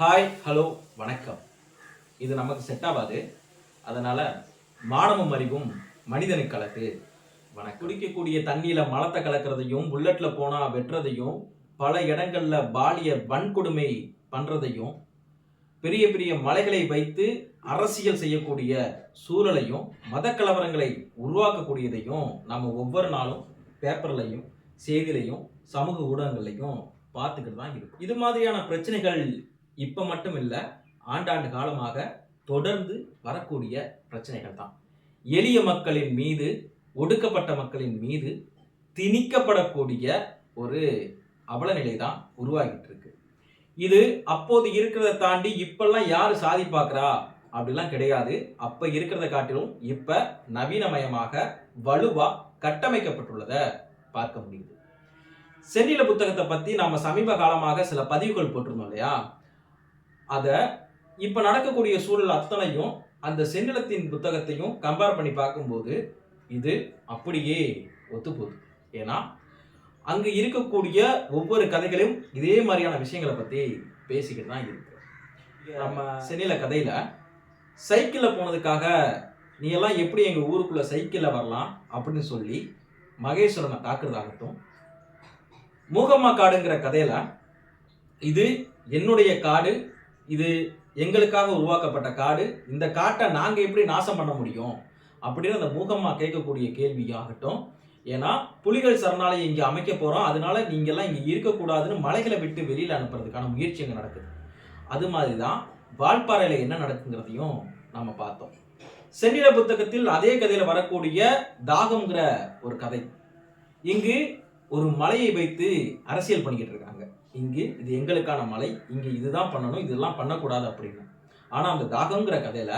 Hi hello வணக்கம். இது நமக்கு செட் ஆகாது. அதனால மானமும் அறிவும் மனிதனுக்கு கலக்கு. வணக்கம். குடிக்கக்கூடிய தண்ணியில மலத்தை கலக்கிறதையும் புல்லட்ல போனா வெட்டுறதையும் பல இடங்கள்ல பாலிய வன்கொடுமை பண்றதையும் பெரிய பெரிய மலைகளை வைத்து அரசியல் செய்யக்கூடிய சூழலையும் மத கலவரங்களை உருவாக்கக்கூடியதையும் நம்ம ஒவ்வொரு நாளும் பேப்பர்லையும் செய்திலையும் சமூக ஊடகங்கள்லையும் பார்த்துக்கிட்டு தான் இருக்கும். இது மாதிரியான பிரச்சனைகள் இப்போ மட்டும் இல்லை ஆண்டாண்டு காலமாக தொடர்ந்து வரக்கூடிய பிரச்சனைகள் தான் எளிய மக்களின் மீது ஒடுக்கப்பட்ட மக்களின் மீது திணிக்கப்படக்கூடிய ஒரு அவலநிலை தான் உருவாகிட்டு இருக்கு இது அப்போது இருக்கிறத தாண்டி இப்பெல்லாம் யார் சாதி பார்க்குறா? அப்படிலாம் கிடையாது. அப்போ இருக்கிறத காட்டிலும் இப்போ நவீனமயமாக வலுவாக கட்டமைக்கப்பட்டுள்ளதை பார்க்க முடியுது. சென்னில புத்தகத்தை பற்றி நாம் சமீப காலமாக சில பதிவுகள் போட்டிருந்தோம் இல்லையா? அத இப்ப நடக்கக்கூடிய சூழல் அத்தனையும் அந்த செந்நிலத்தின் புத்தகத்தையும் கம்பேர் பண்ணி பார்க்கும்போது இது அப்படியே ஒத்துப்போகுது. ஏன்னா அங்கு இருக்கக்கூடிய ஒவ்வொரு கதைகளும் இதே மாதிரியான விஷயங்களை பத்தி பேசிக்கிட்டு தான் இருக்கு. நம்ம சென்னையில கதையில சைக்கிளில் போனதுக்காக நீ எல்லாம் எப்படி எங்க ஊருக்குள்ள சைக்கிளில் வரலாம் அப்படின்னு சொல்லி மகேஸ்வரனை தாக்குறதாகட்டும் மூகம்மா காடுங்கிற கதையில இது என்னுடைய காடு இது எங்களுக்காக உருவாக்கப்பட்ட காடு. இந்த காட்டை நாங்கள் எப்படி நாசம் பண்ண முடியும்? அப்படின்னு அந்த மூகம்மா கேட்கக்கூடிய கேள்வியாகட்டும் ஏன்னா புலிகள் சரணாலயம் இங்கே அமைக்க போகிறோம் அதனால நீங்கள்லாம் எல்லாம் இருக்கக்கூடாதுன்னு மலைகளை விட்டு வெளியில் அனுப்புறதுக்கான முயற்சி இங்கே நடக்குது. அது மாதிரி தான் வால்பாறையில் என்ன நடக்குங்கிறதையும் நம்ம பார்த்தோம். சென்னில புத்தகத்தில் அதே கதையில் வரக்கூடிய தாகம்ங்கிற ஒரு கதை. இங்கு ஒரு மலையை வைத்து அரசியல் பண்ணிக்கிட்டு இங்கு இது எங்களுக்கான மலை இங்கே இதுதான் பண்ணணும் இதெல்லாம் பண்ணக்கூடாது அப்படின்னு. ஆனால் அந்த தாகங்கிற கதையில்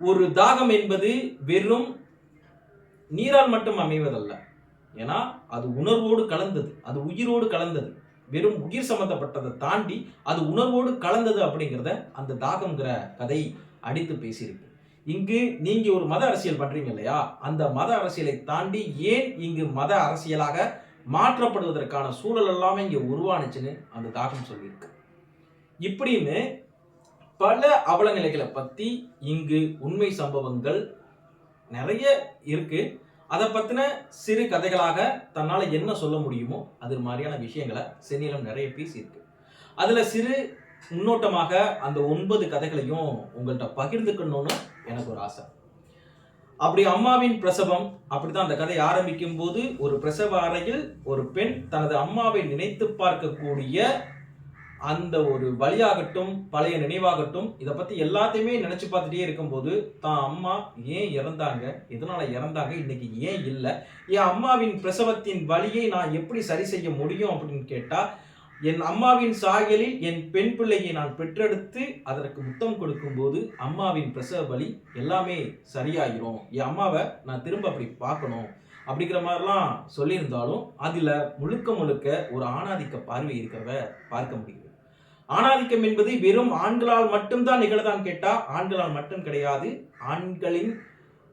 ஒரு தாகம் என்பது வெறும் நீரால் மட்டும் அமைவதல்ல. ஏன்னா அது உணர்வோடு கலந்தது அது உயிரோடு கலந்தது. வெறும் உயிர் சம்பந்தப்பட்டதை தாண்டி அது உணர்வோடு கலந்தது அப்படிங்கிறத அந்த தாகம்ங்கிற கதை அடித்து பேசியிருக்கு. இங்கு நீங்க ஒரு மத அரசியல் பண்றீங்க இல்லையா? அந்த மத அரசியலை தாண்டி ஏன் இங்கு மத அரசியலாக மாற்றப்படுவதற்கான சூழல் எல்லாமே இங்கே உருவானுச்சுன்னு அந்த தாகம் சொல்லியிருக்கு. இப்படின்னு பல அவலநிலைகளை பற்றி இங்கு உண்மை சம்பவங்கள் நிறைய இருக்கு. அதை பற்றின சிறு கதைகளாக தன்னால் என்ன சொல்ல முடியுமோ அது மாதிரியான விஷயங்களை சென்னிலம் நிறைய பேசியிருக்கு. அதில் சிறு முன்னோட்டமாக அந்த ஒன்பது கதைகளையும் உங்கள்கிட்ட பகிர்ந்துக்கணும்னு எனக்கு ஒரு ஆசை. அப்படி அம்மாவின் பிரசவம் அப்படிதான் அந்த கதை ஆரம்பிக்கும் போது ஒரு பிரசவ அறையில் ஒரு பெண் தனது அம்மாவை நினைத்து பார்க்கக்கூடிய அந்த ஒரு வழியாகட்டும் பழைய நினைவாகட்டும் இதை பத்தி எல்லாத்தையுமே நினைச்சு பார்த்துட்டே இருக்கும்போது தான் அம்மா ஏன் இறந்தாங்க? எதனால இறந்தாங்க? இன்னைக்கு ஏன் இல்லை? என் அம்மாவின் பிரசவத்தின் வழியை நான் எப்படி சரி செய்ய முடியும் அப்படின்னு கேட்டா என் அம்மாவின் சாயலில் என் பெண் பிள்ளையை நான் பெற்றெடுத்து அதற்கு முத்தம் கொடுக்கும்போது அம்மாவின் பிரசவ வலி எல்லாமே சரியாயிரும். என் அம்மாவை நான் திரும்ப அப்படி பார்க்கணும் அப்படிங்கிற மாதிரிலாம் சொல்லியிருந்தாலும் அதில் முழுக்க முழுக்க ஒரு ஆணாதிக்க பார்வை இருக்கிறத பார்க்க முடியுது. ஆணாதிக்கம் என்பது வெறும் ஆண்களால் மட்டும்தான் நிகழதான் கேட்டால் ஆண்களால் மட்டும் கிடையாது. ஆண்களின்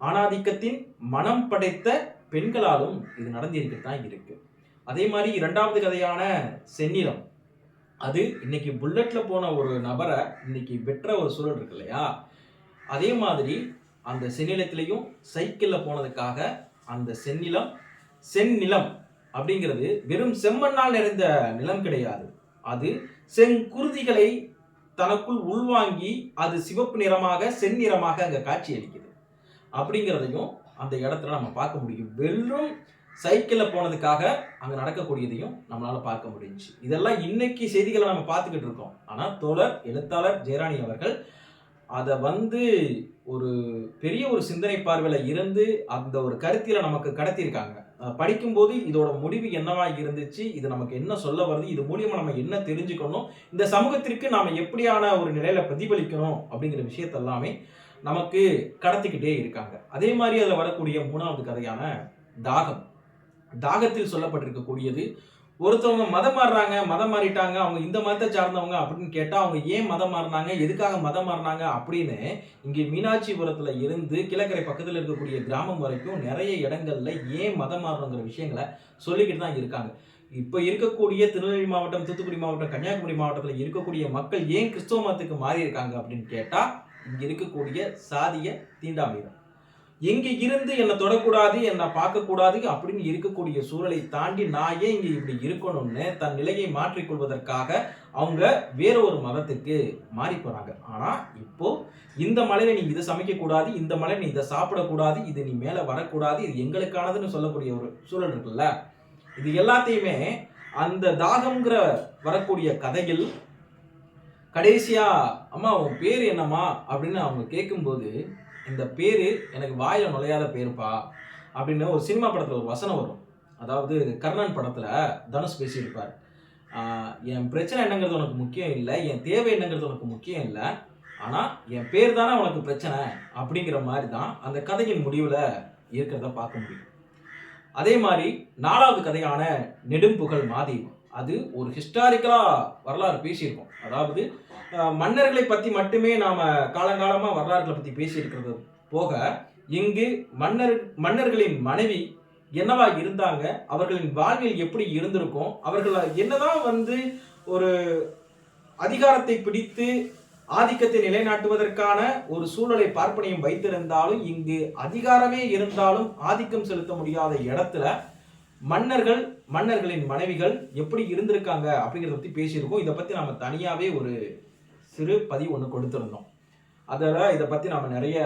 ஆணாதிக்கத்தின் மனம் படைத்த பெண்களாலும் இது நடந்திருக்கு தான் இருக்குது அதே மாதிரி இரண்டாவது கதையான செந்நிலம் அது இன்னைக்கு புல்லட்ல போன ஒரு நபரை இன்னைக்கு வெற்ற ஒரு சூழல் இருக்கு இல்லையா? அதே மாதிரி அந்த செந்நிலத்திலையும் சைக்கிளில் போனதுக்காக அந்த செந்நிலம் செந்நிலம் அப்படிங்கிறது வெறும் செம்மண்ணால் நிறைந்த நிலம் கிடையாது. அது செங்குருதிகளை தனக்குள் உள்வாங்கி அது சிவப்பு நிறமாக செந்நிறமாக அங்கே காட்சி அளிக்குது அப்படிங்கிறதையும் அந்த இடத்துல நம்ம பார்க்க முடியும். வெறும் சைக்கிளில் போனதுக்காக அங்கே நடக்கக்கூடியதையும் நம்மளால் பார்க்க முடிஞ்சுச்சு. இதெல்லாம் இன்னைக்கு செய்திகளை நம்ம பார்த்துக்கிட்டு இருக்கோம். ஆனால் தோழர் எழுத்தாளர் ஜெயராணி அவர்கள் அதை வந்து ஒரு பெரிய ஒரு சிந்தனை பார்வையில் இருந்து அந்த ஒரு கருத்தில் நமக்கு கடத்தியிருக்காங்க. படிக்கும்போது இதோட முடிவு என்னவா இருந்துச்சு இது நமக்கு என்ன சொல்ல வருது இது மூலியமாக நம்ம என்ன தெரிஞ்சுக்கணும் இந்த சமூகத்திற்கு நாம் எப்படியான ஒரு நிலையில் பிரதிபலிக்கணும் அப்படிங்கிற விஷயத்தெல்லாமே நமக்கு கடத்திக்கிட்டே இருக்காங்க. அதே மாதிரி அதில் வரக்கூடிய மூணாவது கதையான தாகம். தாகத்தில் சொல்லப்பட்டிருக்கக்கூடியது. ஒருத்தவங்க மதம் மாறுறாங்க மதம் மாறிட்டாங்க அவங்க இந்த மதத்தை சார்ந்தவங்க அப்படின்னு கேட்டால் அவங்க ஏன் மதம் மாறினாங்க எதுக்காக மதம் மாறினாங்க அப்படின்னு இங்கே மீனாட்சிபுரத்தில் இருந்து கிழக்கரை பக்கத்தில் இருக்கக்கூடிய கிராமம் வரைக்கும் நிறைய இடங்கள்ல ஏன் மதம் மாறணுங்கிற விஷயங்களை சொல்லிக்கிட்டு தான் இருக்காங்க. இப்போ இருக்கக்கூடிய திருநெல்வேலி மாவட்டம் தூத்துக்குடி மாவட்டம் கன்னியாகுமரி மாவட்டத்தில் இருக்கக்கூடிய மக்கள் ஏன் கிறிஸ்தவ மதத்துக்கு மாறி இருக்காங்க அப்படின்னு கேட்டால் இங்கே இருக்கக்கூடிய சாதிய தீண்டாமை எங்கே இருந்து என்னை தொடக்கூடாது என்னை பார்க்கக்கூடாது அப்படின்னு இருக்கக்கூடிய சூழலை தாண்டி நான் ஏன் இங்கே இப்படி இருக்கணும்னு தன் நிலையை மாற்றிக்கொள்வதற்காக அவங்க வேற ஒரு மதத்துக்கு மாறி போகிறாங்க ஆனால் இப்போ இந்த மலையில நீ இதை சமைக்கக்கூடாது இந்த மலை நீ இதை சாப்பிடக்கூடாது இது நீ மேலே வரக்கூடாது இது எங்களுக்கானதுன்னு சொல்லக்கூடிய ஒரு சூழல் இருக்குல்ல? இது எல்லாத்தையுமே அந்த தாகம்ங்கிற வரக்கூடிய கதையில் கடைசியாக அம்மா உன் பேர் என்னம்மா? அப்படின்னு அவங்க கேட்கும்போது இந்த பேர் எனக்கு வாயில் நுழையாத பேருப்பா அப்படின்னு ஒரு சினிமா படத்தில் ஒரு வசனம் வரும். அதாவது கர்ணன் படத்தில் தனுஷ் பேசியிருப்பார். என் பிரச்சனை என்னங்கிறது உனக்கு முக்கியம் இல்லை என் தேவை என்னங்கிறது உனக்கு முக்கியம் இல்லை ஆனால் என் பேர் தானே உனக்கு பிரச்சனை அப்படிங்கிற மாதிரி தான் அந்த கதையின் முடிவில் இருக்கிறத பார்க்க முடியும். அதே மாதிரி நாலாவது கதையான நெடும்புகழ் மாதி அது ஒரு ஹிஸ்டாரிக்கலாக வரலாறு பேசியிருக்கோம். அதாவது மன்னர்களை பற்றி மட்டுமே நாம் காலங்காலமாக வரலாறுகளை பற்றி பேசியிருக்கிறது போக இங்கு மன்னர் மன்னர்களின் மனைவி என்னவா இருந்தாங்க அவர்களின் வாழ்வில் எப்படி இருந்திருக்கும் அவர்கள் என்னதான் வந்து ஒரு அதிகாரத்தை பிடித்து ஆதிக்கத்தை நிலைநாட்டுவதற்கான ஒரு சூழலை பார்ப்பனையும் வைத்திருந்தாலும் இங்கு அதிகாரமே இருந்தாலும் ஆதிக்கம் செலுத்த முடியாத இடத்துல மன்னர்கள் மன்னர்களின் மனைவிகள் எப்படி இருந்திருக்காங்க அப்படிங்கிறத பற்றி பேசியிருக்கோம். இதை பற்றி நம்ம தனியாகவே ஒரு சிறு பதிவு ஒன்று கொடுத்துருந்தோம். அதில் இதை பற்றி நாம் நிறைய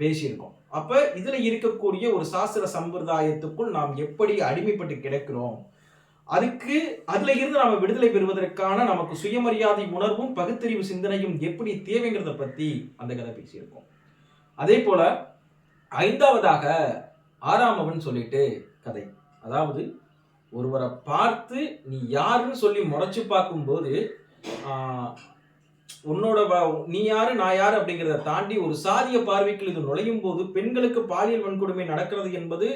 பேசியிருக்கோம். அப்போ இதில் இருக்கக்கூடிய ஒரு சாஸ்திர சம்பிரதாயத்துக்குள் நாம் எப்படி அடிமைப்பட்டு கிடக்கிறோம்? அதுக்கு அதில் இருந்து நாம் விடுதலை பெறுவதற்கான நமக்கு சுயமரியாதை உணர்வும் பகுத்தறிவு சிந்தனையும் எப்படி தேவைங்கிறத பற்றி அந்த கதை பேசியிருக்கோம். அதே போல் ஐந்தாவதாக ஆறாமவன் சொல்லிட்டு கதை. அதாவது ஒருவரை பார்த்து நீ யாருன்னு சொல்லி முறைச்சு பார்க்கும்போது உன்னோட நீ யாரு நான் யாரு அப்படிங்கிறத தாண்டி ஒரு சாதிய பார்வைக்குள் இது நுழையும் போது பெண்களுக்கு பாலியல் வன்கொடுமை நடக்கிறது என்பது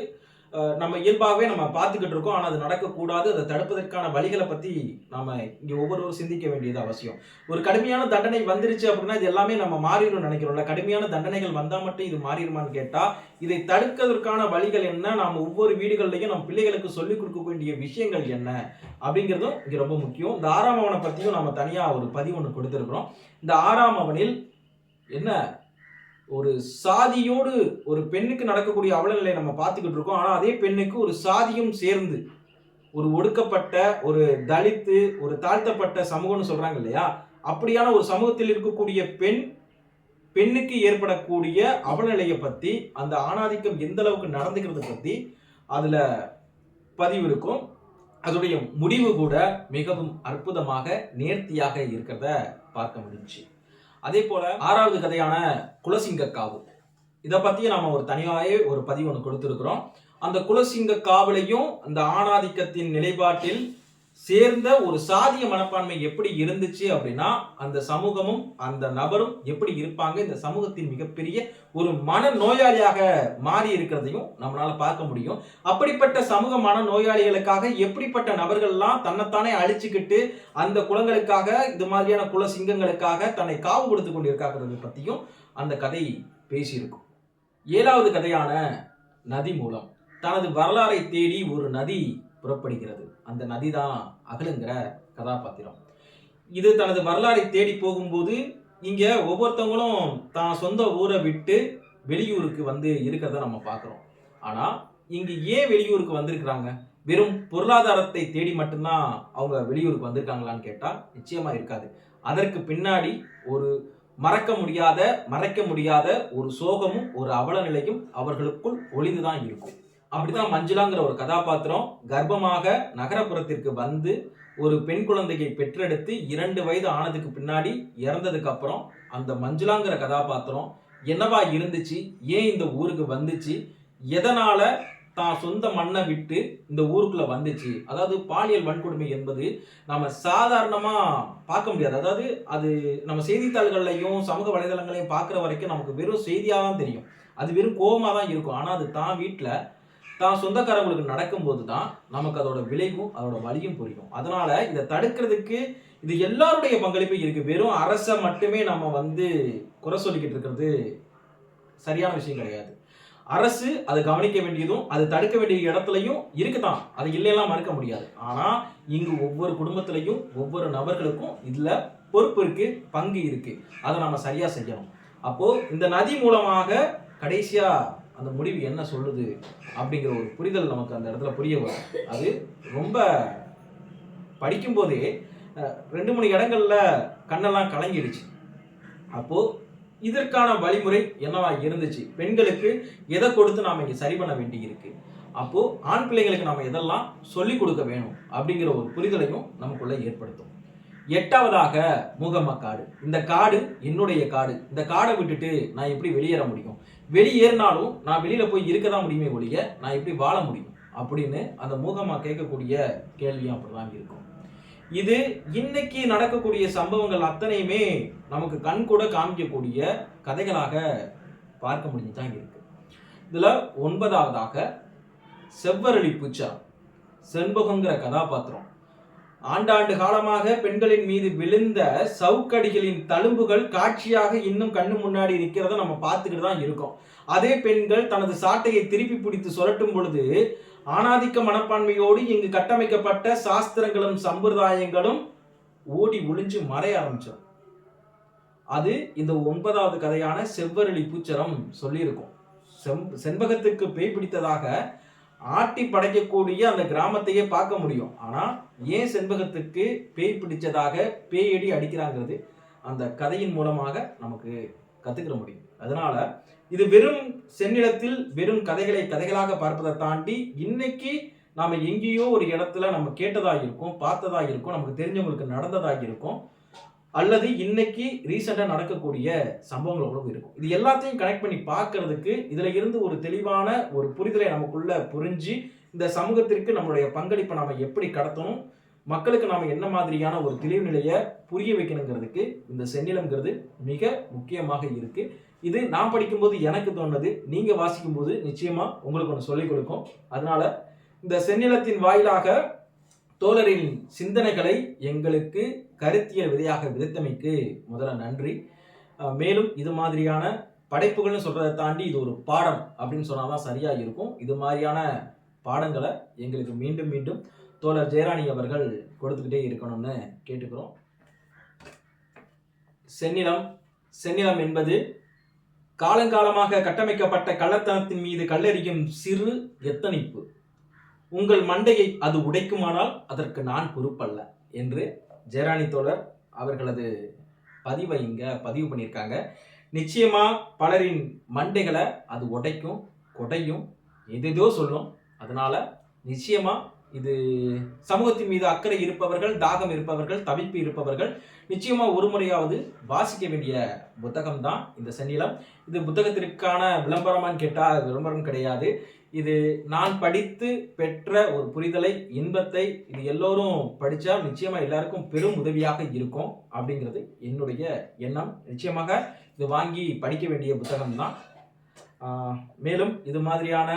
நம்ம இயல்பாகவே நம்ம பார்த்துக்கிட்டு இருக்கோம். ஆனால் அது நடக்கக்கூடாது. அதை தடுப்பதற்கான வழிகளை பற்றி நாம் இங்கே ஒவ்வொருவரும் சிந்திக்க வேண்டியது அவசியம். ஒரு கடுமையான தண்டனை வந்துருச்சு அப்படின்னா இது எல்லாமே நம்ம மாறிடும் நினைக்கிறோம்ல. கடுமையான தண்டனைகள் வந்தால் மட்டும் இது மாறிடுமான்னு கேட்டால் இதை தடுக்கிறதுக்கான வழிகள் என்ன? நாம் ஒவ்வொரு வீடுகள்லையும் நம்ம பிள்ளைகளுக்கு சொல்லிக் கொடுக்க வேண்டிய விஷயங்கள் என்ன? அப்படிங்கிறதும் இங்கே ரொம்ப முக்கியம். இந்த ஆறாம் அவனை பற்றியும் நம்ம தனியாக ஒரு பதிவு ஒன்று கொடுத்துருக்குறோம். இந்த ஆறாம் அவனில் என்ன ஒரு சாதியோடு ஒரு பெண்ணுக்கு நடக்கக்கூடிய அவலநிலை நம்ம பார்த்துக்கிட்டு இருக்கோம். ஆனால் அதே பெண்ணுக்கு ஒரு சாதியும் சேர்ந்து ஒரு ஒடுக்கப்பட்ட ஒரு தலித்து ஒரு தாழ்த்தப்பட்ட சமூகம்னு சொல்றாங்க இல்லையா? அப்படியான ஒரு சமூகத்தில் இருக்கக்கூடிய பெண் பெண்ணுக்கு ஏற்படக்கூடிய அவலநிலையை பத்தி அந்த ஆணாதிக்கம் எந்த அளவுக்கு நடந்துக்கிறத பத்தி அதுல பதிவு இருக்கும். அதோடைய முடிவு கூட மிகவும் அற்புதமாக நேர்த்தியாக இருக்கிறத பார்க்க முடிஞ்சுச்சு. அதே போல ஆறாவது கதையான குலசிங்க காவு இதை பத்தி நாம ஒரு தனியாகவே ஒரு பதிவு ஒன்று கொடுத்துருக்குறோம். அந்த குலசிங்க காவலையும் அந்த ஆணாதிக்கத்தின் நிலைப்பாட்டில் சேர்ந்த ஒரு சாதிய மனப்பான்மை எப்படி இருந்துச்சு அப்படின்னா அந்த சமூகமும் அந்த நபரும் எப்படி இருப்பாங்க? இந்த சமூகத்தின் மிகப்பெரிய ஒரு மன நோயாளியாக மாறி இருக்கிறதையும் நம்மளால பார்க்க முடியும். அப்படிப்பட்ட சமூக மன நோயாளிகளுக்காக எப்படிப்பட்ட நபர்கள்லாம் தன்னைத்தானே அழிச்சுக்கிட்டு அந்த குலங்களுக்காக இது மாதிரியான குல சிங்கங்களுக்காக தன்னை காவு கொடுத்து கொண்டிருக்காங்கிறத பற்றியும் அந்த கதை பேசியிருக்கும். ஏழாவது கதையான நதி மூலம் தனது வரலாறை தேடி ஒரு நதி புறப்படுகிறது. அந்த நதி தான் அகலுங்கிற கதாபாத்திரம். இது தனது வரலாறை தேடி போகும்போது இங்க ஒவ்வொருத்தவங்களும் தான் சொந்த ஊரை விட்டு வெளியூருக்கு வந்து இருக்கிறத நம்ம பார்க்குறோம். ஆனால் இங்கே ஏன் வெளியூருக்கு வந்திருக்கிறாங்க? வெறும் பொருளாதாரத்தை தேடி மட்டும்தான் அவங்க வெளியூருக்கு வந்திருக்காங்களான்னு கேட்டால் நிச்சயமாக இருக்காது. அதற்கு பின்னாடி ஒரு மறக்க முடியாத மறைக்க முடியாத ஒரு சோகமும் ஒரு அவல நிலையும் அவர்களுக்குள் ஒளிந்து தான் இருக்கும். அப்படிதான் மஞ்சுளாங்கிற ஒரு கதாபாத்திரம் கர்ப்பமாக நகரப்புறத்திற்கு வந்து ஒரு பெண் குழந்தையை பெற்றெடுத்து இரண்டு வயது ஆனதுக்கு பின்னாடி இறந்ததுக்கு அப்புறம் அந்த மஞ்சுளாங்கிற கதாபாத்திரம் என்னவா இருந்துச்சு? ஏன் இந்த ஊருக்கு வந்துச்சு? எதனால தான் சொந்த மண்ணை விட்டு இந்த ஊருக்குள்ள வந்துச்சு? அதாவது பாலியல் வன்கொடுமை என்பது நம்ம சாதாரணமா பார்க்க முடியாது. அதாவது அது நம்ம செய்தித்தாள்கள்லையும் சமூக வலைதளங்களையும் பார்க்குற வரைக்கும் நமக்கு வெறும் செய்தியாக தான் தெரியும். அது வெறும் கோபமாக தான் இருக்கும். ஆனால் அது தான் வீட்டில் தான் சொந்தக்காரங்களுக்கு நடக்கும்போது தான் நமக்கு அதோட விளைவும் அதோட வலியும் புரியும். அதனால இதை தடுக்கிறதுக்கு இது எல்லாருடைய பங்களிப்பு இருக்கு. வெறும் அரசை மட்டுமே நம்ம வந்து குறை சொல்லிக்கிட்டு இருக்கிறது சரியான விஷயம் கிடையாது. அரசு அது கவனிக்க வேண்டியதும் அது தடுக்க வேண்டிய இடத்துலையும் இருக்குதான். அது இல்லையெல்லாம் மறுக்க முடியாது. ஆனா இங்கு ஒவ்வொரு குடும்பத்திலையும் ஒவ்வொரு நபர்களுக்கும் இதுல பொறுப்பு இருக்கு பங்கு இருக்கு. அதை நம்ம சரியா செய்யணும். அப்போ இந்த நதி மூலமாக கடைசியா அந்த முடிவு என்ன சொல்லுது அப்படிங்கிற ஒரு புரிதல் நமக்கு அந்த இடத்துல புரிய வரும். அது ரொம்ப படிக்கும்போதே ரெண்டு மூணு இடங்களில் கண்ணெல்லாம் கலங்கிடுச்சு அப்போது இதற்கான வழிமுறை என்னவா இருந்துச்சு? பெண்களுக்கு எதை கொடுத்து நாம் இங்கே சரி பண்ண வேண்டி இருக்கு? அப்போது ஆண் பிள்ளைங்களுக்கு நாம் எதெல்லாம் சொல்லிக் கொடுக்க வேணும் அப்படிங்கிற ஒரு புரிதலையும் நமக்குள்ளே ஏற்படுத்தும். எட்டாவதாக மூகம்மா காடு. இந்த காடு என்னுடைய காடு. இந்த காடை விட்டுட்டு நான் எப்படி வெளியேற முடியும்? வெளியேறினாலும் நான் வெளியில போய் இருக்க தான் முடியுமே ஒழிய நான் எப்படி வாழ முடியும்? அப்படின்னு அந்த மூகம்மா கேட்கக்கூடிய கேள்வியும் அப்படிதான் இருக்கும். இது இன்னைக்கு நடக்கக்கூடிய சம்பவங்கள் அத்தனையுமே நமக்கு கண் கூட காமிக்கக்கூடிய கதைகளாக பார்க்க முடிஞ்சுதான் இருக்கு. இதுல ஒன்பதாவதாக செவ்வரளி பூச்சா செண்பகங்கிற கதாபாத்திரம். ஆண்டாண்டு காலமாக பெண்களின் மீது விழுந்த சவுக்கடிகளின் தழும்புகள் காட்சியாக இன்னும் கண்ணு முன்னாடி நிற்கிறத நம்ம பார்த்துக்கிட்டு தான் இருக்கோம். அதே பெண்கள் தனது சாட்டையை திருப்பி பிடித்து சுரட்டும் பொழுது ஆணாதிக்க மனப்பான்மையோடு இங்கு கட்டமைக்கப்பட்ட சாஸ்திரங்களும் சம்பிரதாயங்களும் ஓடி ஒளிஞ்சு மறைய ஆரம்பிச்சிடும். அது இந்த ஒன்பதாவது கதையான செவ்வரளி பூச்சரம் சொல்லியிருக்கும். செம் செண்பகத்துக்கு பேய் பிடித்ததாக ஆட்டி படைக்கக்கூடிய அந்த கிராமத்தையே பார்க்க முடியும். ஆனால் ஏன் செண்பகத்துக்கு பேய் பிடிச்சதாக பேயடி அடிக்கிறாங்கிறது அந்த கதையின் மூலமாக நமக்கு கற்றுக்கிற முடியும். அதனால இது வெறும் செந்நிலத்தில் வெறும் கதைகளை கதைகளாக பார்ப்பதை தாண்டி இன்னைக்கு நாம் எங்கேயோ ஒரு இடத்துல நம்ம கேட்டதாக இருக்கும் பார்த்ததாக இருக்கும் நமக்கு தெரிஞ்சவங்களுக்கு நடந்ததாக இருக்கும் அல்லது இன்னைக்கு ரீசெண்டாக நடக்கக்கூடிய சம்பவங்களும் இருக்கும். இது எல்லாத்தையும் கனெக்ட் பண்ணி பார்க்கறதுக்கு இதில் இருந்து ஒரு தெளிவான ஒரு புரிதலை நமக்குள்ள புரிஞ்சு இந்த சமூகத்திற்கு நம்மளுடைய பங்களிப்பை நாம் எப்படி கடத்தணும் மக்களுக்கு நாம் என்ன மாதிரியான ஒரு தெளிவு நிலையை புரிய வைக்கணுங்கிறதுக்கு இந்த செந்நிலம்ங்கிறது மிக முக்கியமாக இருக்கு. இது நான் படிக்கும்போது எனக்கு தோணுது நீங்க வாசிக்கும்போது நிச்சயமா உங்களுக்கு ஒன்று சொல்லிக் கொடுக்கும். அதனால இந்த செந்நிலத்தின் வாயிலாக தோழரின் சிந்தனைகளை எங்களுக்கு கருத்தியல் விதையாக விதைத்தமைக்கு முதல்ல நன்றி. மேலும் இது மாதிரியான படைப்புகள்னு சொல்கிறத தாண்டி இது ஒரு பாடம் அப்படின்னு சொன்னாதான் சரியாக இருக்கும். இது மாதிரியான பாடங்களை எங்களுக்கு மீண்டும் மீண்டும் தோழர் ஜெயராணி அவர்கள் கொடுத்துக்கிட்டே இருக்கணும்னு கேட்டுக்கிறோம். செந்நிலம் செந்நிலம் என்பது காலங்காலமாக கட்டமைக்கப்பட்ட கள்ளத்தனத்தின் மீது கல்லறியும் சிறு எத்தனிப்பு. உங்கள் மண்டையை அது உடைக்குமானால் அதற்கு நான் பொறுப்பல்ல என்று ஜெயராணி தோழர் அவர்களது பதிவை இங்கே பதிவு பண்ணியிருக்காங்க. நிச்சயமாக பலரின் மண்டைகளை அது உடைக்கும் கொடையும் எதேதோ சொல்லும். அதனால் நிச்சயமாக இது சமூகத்தின் மீது அக்கறை இருப்பவர்கள் தாகம் இருப்பவர்கள் தவிப்பு இருப்பவர்கள் நிச்சயமா ஒரு முறையாவது வாசிக்க வேண்டிய புத்தகம் தான் இந்த சென்னிலம். இது புத்தகத்திற்கான விளம்பரமான்னு கேட்டால் விளம்பரம் கிடையாது. இது நான் படித்து பெற்ற ஒரு புரிதலை இன்பத்தை இது எல்லோரும் படிச்சா நிச்சயமா எல்லாருக்கும் பெரும் உதவியாக இருக்கும் அப்படிங்கிறது என்னுடைய எண்ணம். நிச்சயமாக இது வாங்கி படிக்க வேண்டிய புத்தகம் தான் மேலும் இது மாதிரியான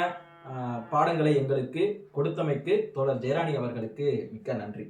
பாடங்களை எங்களுக்கு கொடுத்தமைக்கு தோழர் ஜெயராணி அவர்களுக்கு மிக்க நன்றி.